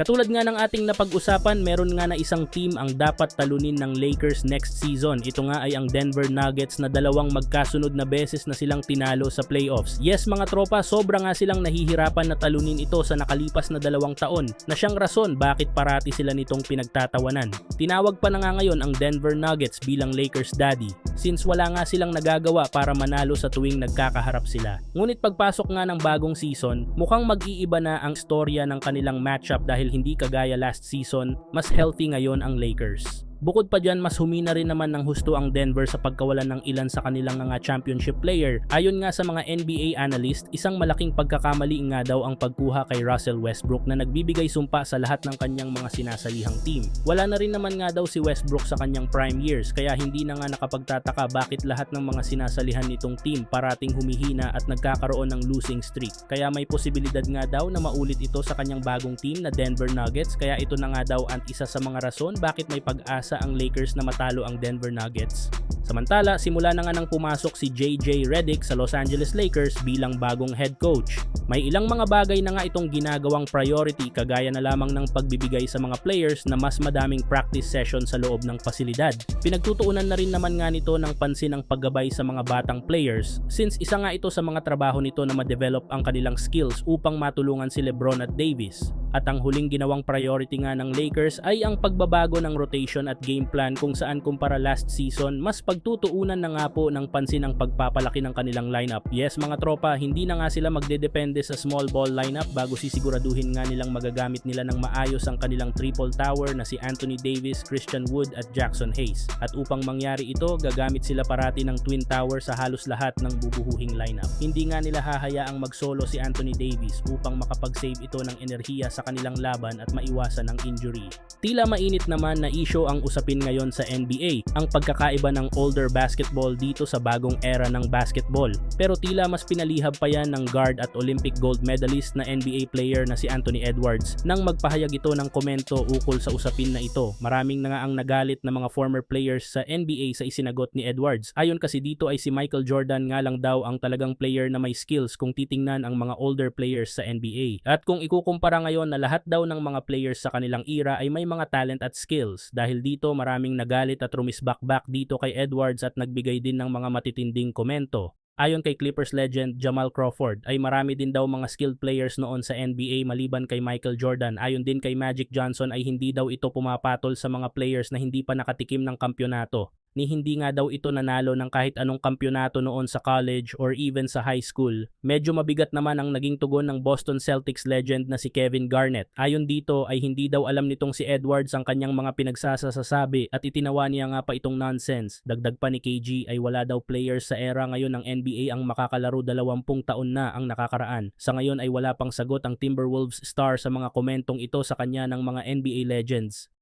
Katulad nga ng ating napag-usapan, meron nga na isang team ang dapat talunin ng Lakers next season. Ito nga ay ang Denver Nuggets na dalawang magkasunod na beses na silang tinalo sa playoffs. Yes mga tropa, sobra nga silang nahihirapan na talunin ito sa nakalipas na dalawang taon na siyang rason bakit parati sila nitong pinagtatawanan. Tinawag pa na nga ngayon ang Denver Nuggets bilang Lakers daddy since wala nga silang nagagawa para manalo sa tuwing nagkakaharap sila. Ngunit pagpasok nga ng bagong season, mukhang mag-iiba na ang storya ng kanilang matchup dahil hindi kagaya last season, mas healthy ngayon ang Lakers. Bukod pa dyan, mas humina rin naman ng husto ang Denver sa pagkawalan ng ilan sa kanilang mga championship player. Ayon nga sa mga NBA analyst, isang malaking pagkakamali nga daw ang pagkuha kay Russell Westbrook na nagbibigay sumpa sa lahat ng kanyang mga sinasalihang team. Wala na rin naman nga daw si Westbrook sa kanyang prime years kaya hindi na nga nakapagtataka bakit lahat ng mga sinasalihan nitong team parating humihina at nagkakaroon ng losing streak. Kaya may posibilidad nga daw na maulit ito sa kanyang bagong team na Denver Nuggets kaya ito na nga daw ang isa sa mga rason bakit may pag-asa ang Lakers na matalo ang Denver Nuggets. Samantala, simula na nga nang pumasok si JJ Redick sa Los Angeles Lakers bilang bagong head coach. May ilang mga bagay na nga itong ginagawang priority kagaya na lamang ng pagbibigay sa mga players na mas madaming practice session sa loob ng pasilidad. Pinagtutuunan na rin naman nga nito ng pansin ang paggabay sa mga batang players since isa nga ito sa mga trabaho nito na ma-develop ang kanilang skills upang matulungan si Lebron at Davis. At ang huling ginawang priority nga ng Lakers ay ang pagbabago ng rotation at game plan kung saan kumpara last season mas pagtutuunan na nga po ng pansin ang pagpapalaki ng kanilang lineup. Yes mga tropa, hindi na nga sila magdedepende sa small ball lineup bago sisiguraduhin nga nilang magagamit nila ng maayos ang kanilang triple tower na si Anthony Davis, Christian Wood at Jackson Hayes. At upang mangyari ito, gagamit sila parati ng twin tower sa halos lahat ng bubuhuhing lineup. Hindi nga nila hahayaang mag-solo si Anthony Davis upang makapag-save ito ng enerhiya sa kanilang laban at maiwasan ang injury. Tila mainit naman na issue ang usapin ngayon sa NBA, ang pagkakaiba ng older basketball dito sa bagong era ng basketball. Pero tila mas pinalihab pa yan ng guard at Olympic gold medalist na NBA player na si Anthony Edwards nang magpahayag ito ng komento ukol sa usapin na ito. Maraming na nga ang nagalit na mga former players sa NBA sa isinagot ni Edwards. Ayon kasi dito ay si Michael Jordan nga lang daw ang talagang player na may skills kung titingnan ang mga older players sa NBA. At kung ikukumpara ngayon na lahat daw ng mga players sa kanilang era ay may mga talent at skills dahil dito maraming nagalit at rumisbakbak dito kay Edwards at nagbigay din ng mga matitinding komento. Ayon kay Clippers legend Jamal Crawford ay marami din daw mga skilled players noon sa NBA maliban kay Michael Jordan. Ayon din kay Magic Johnson ay hindi daw ito pumapatol sa mga players na hindi pa nakatikim ng kampyonato ni hindi nga daw ito nanalo ng kahit anong kampyonato noon sa college or even sa high school. Medyo mabigat naman ang naging tugon ng Boston Celtics legend na si Kevin Garnett. Ayon dito ay hindi daw alam nitong si Edwards ang kanyang mga pinagsasasabi at itinawa niya nga pa itong nonsense. Dagdag pa ni KG ay wala daw players sa era ngayon ng NBA ang makakalaro 20 taon na ang nakakaraan. Sa ngayon ay wala pang sagot ang Timberwolves star sa mga komentong ito sa kanya ng mga NBA legends.